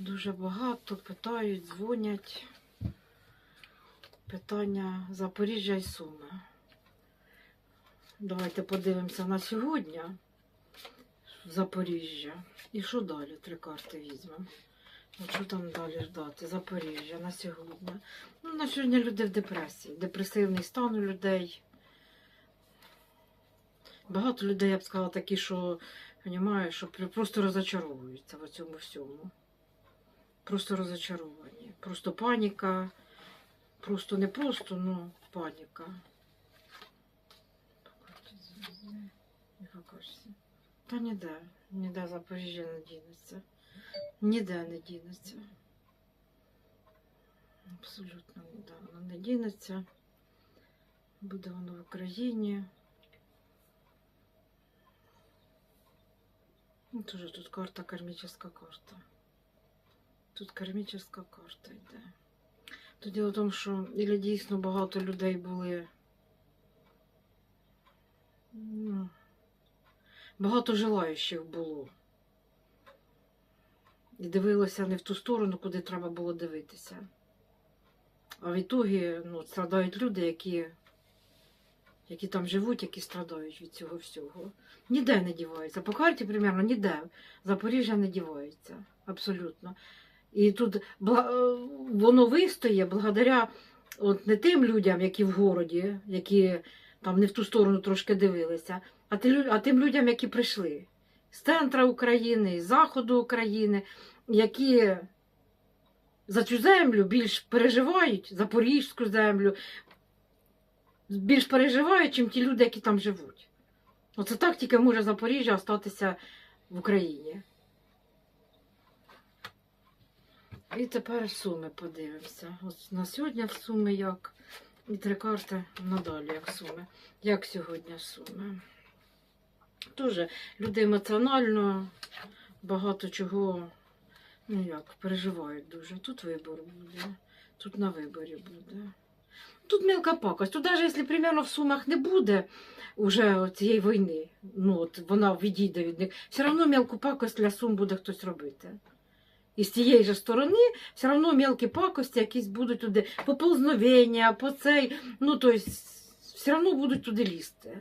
Дуже багато питають, дзвонять. Питання Запоріжжя і Суми. Давайте подивимося на сьогодні Запоріжжя. І що далі? Три карти візьмемо. От що там далі ждати? Запоріжжя на сьогодні. Ну, на сьогодні люди в депресії. Депресивний стан у людей. Багато людей, я б сказала, такі, що понімаєш, що просто розочаровуються в цьому всьому. Просто розочаровані. Просто паніка. Просто не просто, ну, паніка. Та ніде, ніде Запоріжжя не дінеться. Ніде не дінеться. Абсолютно ніде воно не дінеться. Буде воно в Україні. Ну, Тоже тут карта, кармічна карта. Тут кармічна карта йде. Тут діло в тому, що ілі дійсно багато людей були. Ну, багато желаючих було. І дивилися не в ту сторону, куди треба було дивитися. А в ітогі ну, страдають люди, які, які там живуть, які страдають від цього всього. Ніде не діваються. По карті, примерно, ніде. Запоріжжя не дівається. Абсолютно. І тут е, воно вистоє благодаря от не тим людям, які в городі, які там не в ту сторону трошки дивилися, а, ти, тим людям, які прийшли з центра України, з заходу України, які за цю землю більш переживають, запорізьку землю, більш переживають, чим ті люди, які там живуть. Оце так тільки може Запоріжжя остатися в Україні. І тепер суми подивимося. От на сьогодні в суми як. І три карти надалі, як суми. Як сьогодні суми. Дуже люди емоціонально багато чого, ну як, переживають дуже. Тут вибор буде, тут на виборі буде. Тут мелка пакость. Тут навіть якщо примерно в сумах не буде уже цієї війни, ну от вона відійде від них, все одно мелку пакость для сум буде хтось робити. І з тієї ж сторони все одно мелкі пакості якісь будуть туди, поползновення, по цей, ну тобто все одно будуть туди лізти.